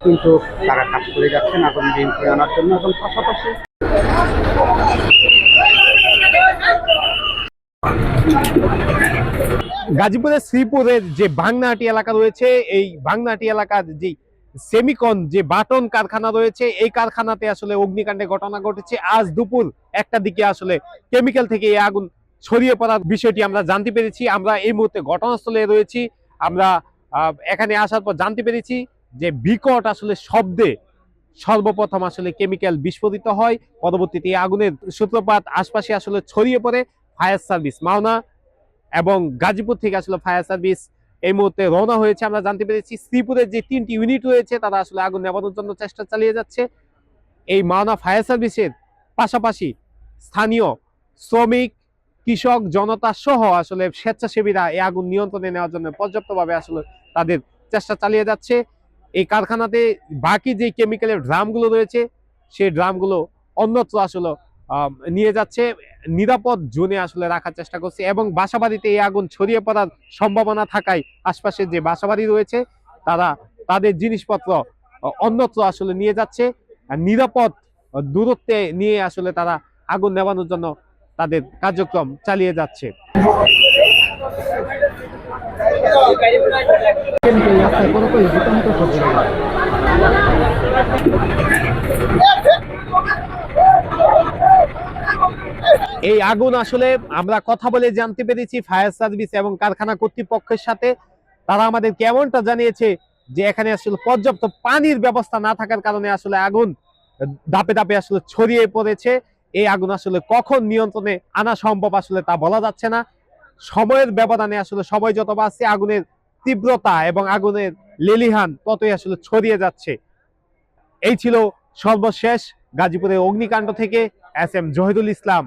কিন্তু তারা কাজ করে যাচ্ছেন আগুন নিয়ন্ত্রণে আনার জন্য এবং পাশাপাশি গাজীপুরের শ্রীপুরের যে বাংনাহাটি এলাকা রয়েছে, এই বাংনাহাটি এলাকার যে সেমিকন, যে বাটন কারখানা রয়েছে, এই কারখানাতে আসলে অগ্নিকাণ্ডের ঘটনা ঘটেছে। আজ দুপুর একটা দিকে আসলে কেমিক্যাল থেকে এই আগুন ছড়িয়ে পড়ার বিষয়টি আমরা জানতে পেরেছি। আমরা এই মুহূর্তে ঘটনাস্থলে রয়েছি। আমরা এখানে আসার পর জানতে পেরেছি। যে বিকট আসলে শব্দে সর্বপ্রথম আসলে কেমিক্যাল বিস্ফোরিত হয়। পরবর্তীতে এই আগুনের সূত্রপাত আশপাশে আসলে ছড়িয়ে পড়ে ফায়ার সার্ভিস মাওনা এবং গাজীপুর থেকে আসলে ফায়ার সার্ভিস এই মুহূর্তে রওনা হয়েছে। আমরা জানতে পেরেছি শ্রীপুরের যে তিনটি ইউনিট রয়েছে, তারা আসলে আগুন নেভানোর জন্য চেষ্টা চালিয়ে যাচ্ছে। এই মাওনা ফায়ার সার্ভিসের পাশাপাশি স্থানীয় শ্রমিক, কৃষক, জনতা সহ আসলে স্বেচ্ছাসেবীরা এই আগুন নিয়ন্ত্রণে নেওয়ার জন্য পর্যাপ্তভাবে আসলে তাদের চেষ্টা চালিয়ে যাচ্ছে। এই কারখানাতে বাকি যে কেমিক্যালের ড্রামগুলো রয়েছে, সেই ড্রামগুলো অন্যত্র আসলে নিয়ে যাচ্ছে, নিরাপদ জোনে আসলে রাখার চেষ্টা করছে এবং বাসাবাড়িতে এই আগুন ছড়িয়ে পড়ার সম্ভাবনা থাকায় আশপাশে যে বাসাবাড়ি রয়েছে, তারা তাদের জিনিসপত্র অন্যত্র আসলে নিয়ে যাচ্ছে। নিরাপদ দূরত্বে নিয়ে আসলে তারা আগুন নেভানোর জন্য তাদের কার্যক্রম চালিয়ে যাচ্ছে। এই আগুন আসলে আমরা কথা বলে জানতে পেরেছি ফায়ার সার্ভিস এবং কারখানা কর্তৃপক্ষের সাথে। তারা আমাদের কেমনটা জানিয়েছে যে এখানে আসলে পর্যাপ্ত পানির ব্যবস্থা না থাকার কারণে আসলে আগুন ধাপে ধাপে আসলে ছড়িয়ে পড়েছে। এই আগুন আসলে কখন নিয়ন্ত্রণে আনা সম্ভব আসলে তা বলা যাচ্ছে না। সময়ের ব্যবধানে আসলে সময় যত বাড়ছে, আগুনের তীব্রতা এবং আগুনের লেলিহান ততই আসলে ছড়িয়ে যাচ্ছে এই ছিল সর্বশেষ গাজীপুরের অগ্নিকাণ্ড থেকে এস এম জহিদুল ইসলাম.